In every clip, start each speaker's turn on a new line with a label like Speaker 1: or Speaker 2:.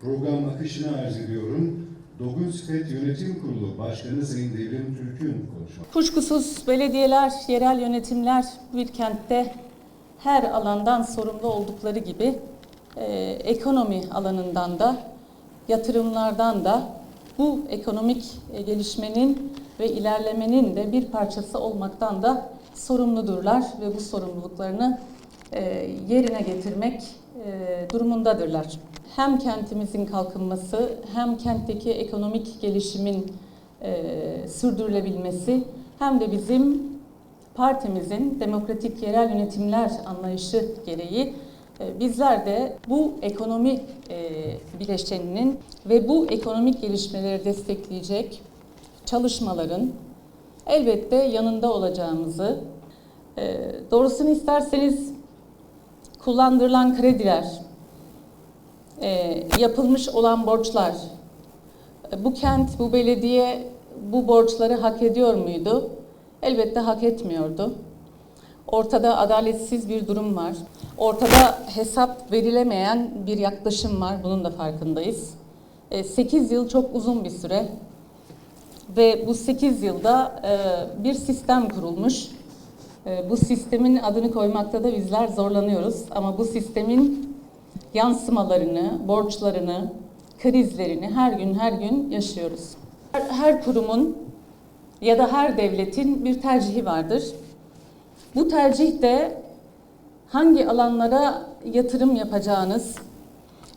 Speaker 1: Program akışını arz ediyorum. Dogun Spet Yönetim Kurulu Başkanı Sayın Devrim Türk'ün konuşması.
Speaker 2: Kuşkusuz belediyeler, yerel yönetimler bir kentte her alandan sorumlu oldukları gibi e, ekonomi alanından da yatırımlardan da bu ekonomik e, gelişmenin ve ilerlemenin de bir parçası olmaktan da sorumludurlar ve bu sorumluluklarını e, yerine getirmek e, durumundadırlar. Hem kentimizin kalkınması hem kentteki ekonomik gelişimin e, sürdürülebilmesi hem de bizim partimizin demokratik yerel yönetimler anlayışı gereği e, bizler de bu ekonomi e, bileşeninin ve bu ekonomik gelişmeleri destekleyecek çalışmaların elbette yanında olacağımızı, e, doğrusunu isterseniz kullandırılan krediler, e, yapılmış olan borçlar, e, bu kent, bu belediye bu borçları hak ediyor muydu? Elbette hak etmiyordu. Ortada adaletsiz bir durum var. Ortada hesap verilemeyen bir yaklaşım var. Bunun da farkındayız. 8 yıl çok uzun bir süre. Ve bu 8 yılda e, bir sistem kurulmuş. E, Bu sistemin adını koymakta da bizler zorlanıyoruz. Ama bu sistemin yansımalarını, borçlarını, krizlerini her gün her gün yaşıyoruz. Her, her kurumun ya da her devletin bir tercihi vardır. Bu tercih de hangi alanlara yatırım yapacağınız,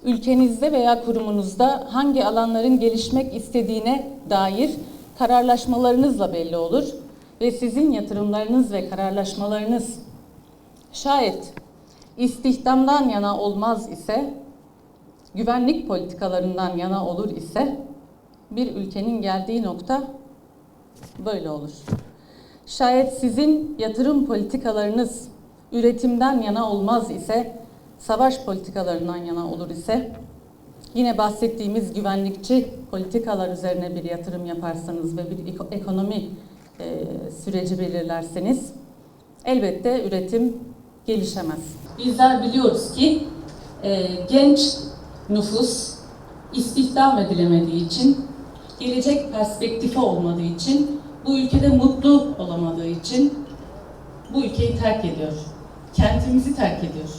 Speaker 2: ülkenizde veya kurumunuzda hangi alanların gelişmek istediğine dair kararlaşmalarınızla belli olur ve sizin yatırımlarınız ve kararlaşmalarınız şayet istihdamdan yana olmaz ise, güvenlik politikalarından yana olur ise bir ülkenin geldiği nokta böyle olur. Şayet sizin yatırım politikalarınız üretimden yana olmaz ise, savaş politikalarından yana olur ise, yine bahsettiğimiz güvenlikçi politikalar üzerine bir yatırım yaparsanız ve bir eko- ekonomi süreci belirlerseniz, elbette üretim gelişemez. Bizler biliyoruz ki e, genç nüfus istihdam edilemediği için, gelecek perspektifi olmadığı için, bu ülkede mutlu olamadığı için bu ülkeyi terk ediyor. Kentimizi terk ediyor.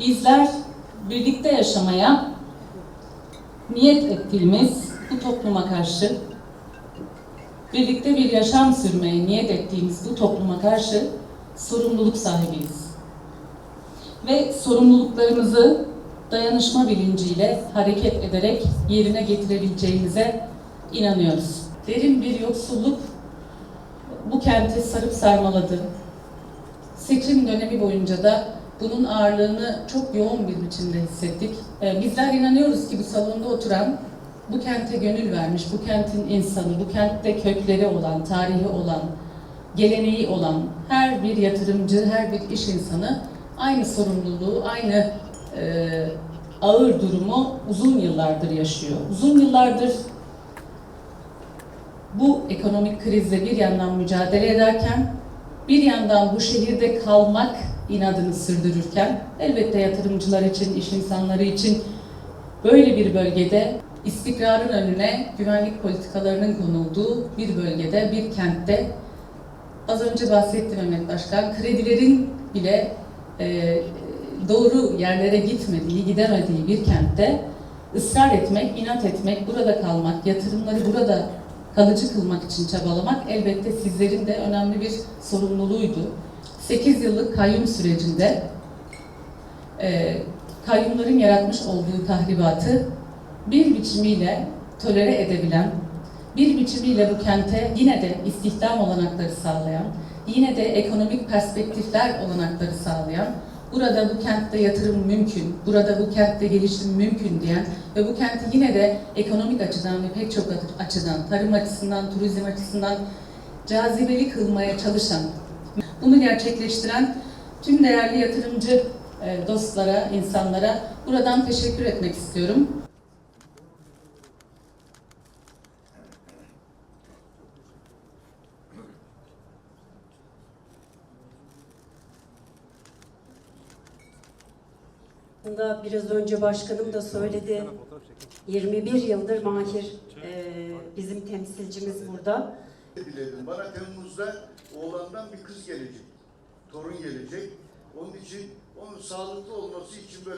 Speaker 2: Bizler birlikte yaşamaya niyet ettiğimiz bu topluma karşı birlikte bir yaşam sürmeye niyet ettiğimiz bu topluma karşı sorumluluk sahibiyiz. Ve sorumluluklarımızı dayanışma bilinciyle hareket ederek yerine getirebileceğimize inanıyoruz. Derin bir yoksulluk bu kenti sarıp sarmaladı. Seçim dönemi boyunca da bunun ağırlığını çok yoğun bir biçimde hissettik. Ee, Bizler inanıyoruz ki bu salonda oturan, bu kente gönül vermiş, bu kentin insanı, bu kentte kökleri olan, tarihi olan, geleneği olan her bir yatırımcı, her bir iş insanı aynı sorumluluğu, aynı e, ağır durumu uzun yıllardır yaşıyor. Uzun yıllardır bu ekonomik krizle bir yandan mücadele ederken, bir yandan bu şehirde kalmak inadını sürdürürken, elbette yatırımcılar için, iş insanları için böyle bir bölgede istikrarın önüne güvenlik politikalarının konulduğu bir bölgede, bir kentte az önce bahsetti Mehmet Başkan, kredilerin bile e, doğru yerlere gitmediği, gidemediği bir kentte ısrar etmek, inat etmek, burada kalmak, yatırımları burada kalıcı kılmak için çabalamak elbette sizlerin de önemli bir sorumluluğuydu. 8 yıllık kayyum sürecinde e, kayyumların yaratmış olduğu tahribatı bir biçimiyle tolere edebilen, bir biçimiyle bu kente yine de istihdam olanakları sağlayan, yine de ekonomik perspektifler olanakları sağlayan, burada bu kentte yatırım mümkün, burada bu kentte gelişim mümkün diyen ve bu kenti yine de ekonomik açıdan ve pek çok açıdan, tarım açısından, turizm açısından cazibeli kılmaya çalışan, Bunu gerçekleştiren tüm değerli yatırımcı e, dostlara, insanlara buradan teşekkür etmek istiyorum.
Speaker 3: Aslında biraz önce başkanım da söyledi. 21 yıldır Mahir e, bizim temsilcimiz burada.
Speaker 4: Bana Temmuz'da oğlandan bir kız gelecek. Torun gelecek. Onun için onun sağlıklı olması için böyle